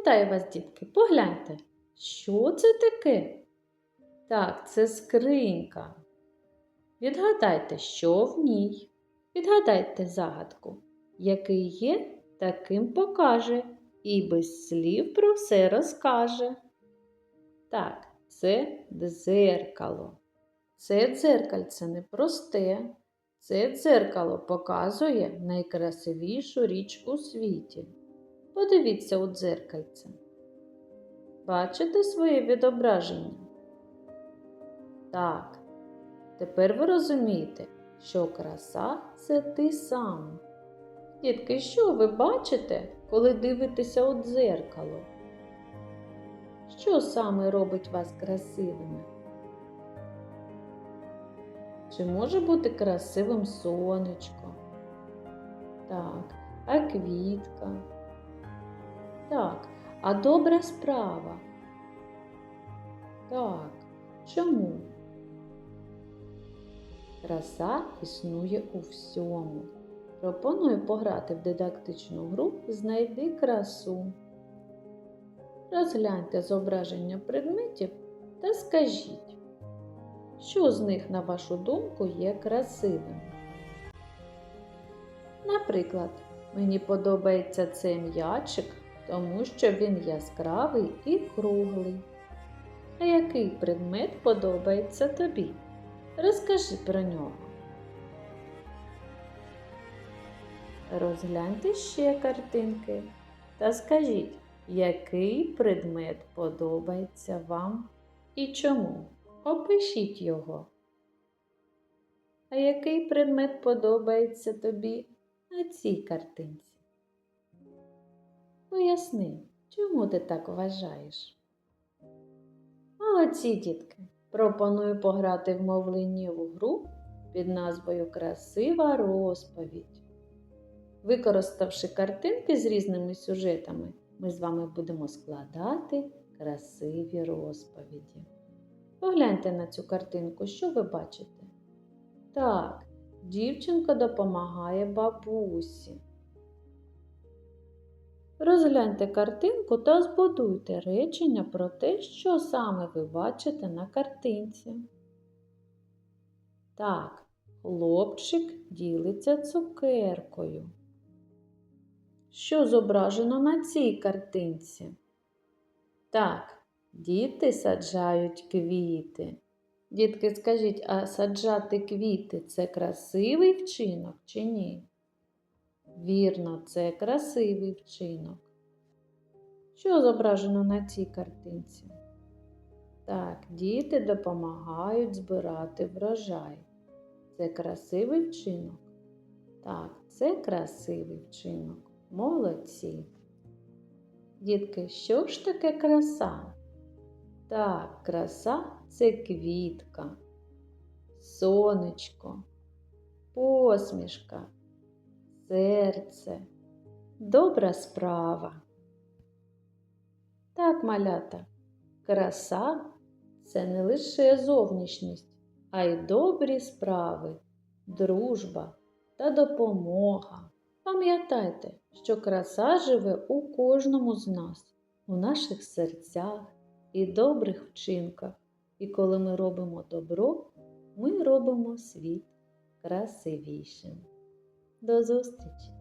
Вітаю вас, дітки! Погляньте, що це таке? Так, це скринька. Відгадайте, що в ній. Відгадайте загадку. Який є, таким покаже, і без слів про все розкаже. Так, це дзеркало. Це дзеркальце не просте. Це дзеркало показує найкрасивішу річ у світі. Подивіться у дзеркальце. Бачите своє відображення? Так. Тепер ви розумієте, що краса це ти сам. Дітки, що ви бачите, коли дивитеся у дзеркало? Що саме робить вас красивими? Чи може бути красивим сонечко? Так, а квітка? Так, а добра справа? Так, чому? Краса існує у всьому. Пропоную пограти в дидактичну гру Знайди красу. Розгляньте зображення предметів та скажіть, що з них, на вашу думку, є красивим. Наприклад, мені подобається цей м'ячик, тому що він яскравий і круглий. А який предмет подобається тобі? Розкажи про нього. Розгляньте ще картинки та скажіть, який предмет подобається вам і чому. Опишіть його. А який предмет подобається тобі на цій картинці? Поясни, чому ти так вважаєш? Молодці, дітки! Пропоную пограти в мовленнєву гру під назвою Красива розповідь. Використавши картинки з різними сюжетами, ми з вами будемо складати красиві розповіді. Погляньте на цю картинку, що ви бачите? Так, дівчинка допомагає бабусі. Розгляньте картинку та збудуйте речення про те, що саме ви бачите на картинці. Так, хлопчик ділиться цукеркою. Що зображено на цій картинці? Так, діти саджають квіти. Дітки, скажіть, а саджати квіти це красивий вчинок чи ні? Вірно, це красивий вчинок. Що зображено на цій картинці? Так, діти допомагають збирати врожай. Це красивий вчинок? Так, це красивий вчинок. Молодці. Дітки, що ж таке краса? Так, краса це квітка, сонечко, посмішка серце, добра справа. Так, малята, краса це не лише зовнішність, а й добрі справи, дружба та допомога. Пам'ятайте, що краса живе у кожному з нас, у наших серцях і добрих вчинках. І коли ми робимо добро, ми робимо світ красивішим. До зустрічі!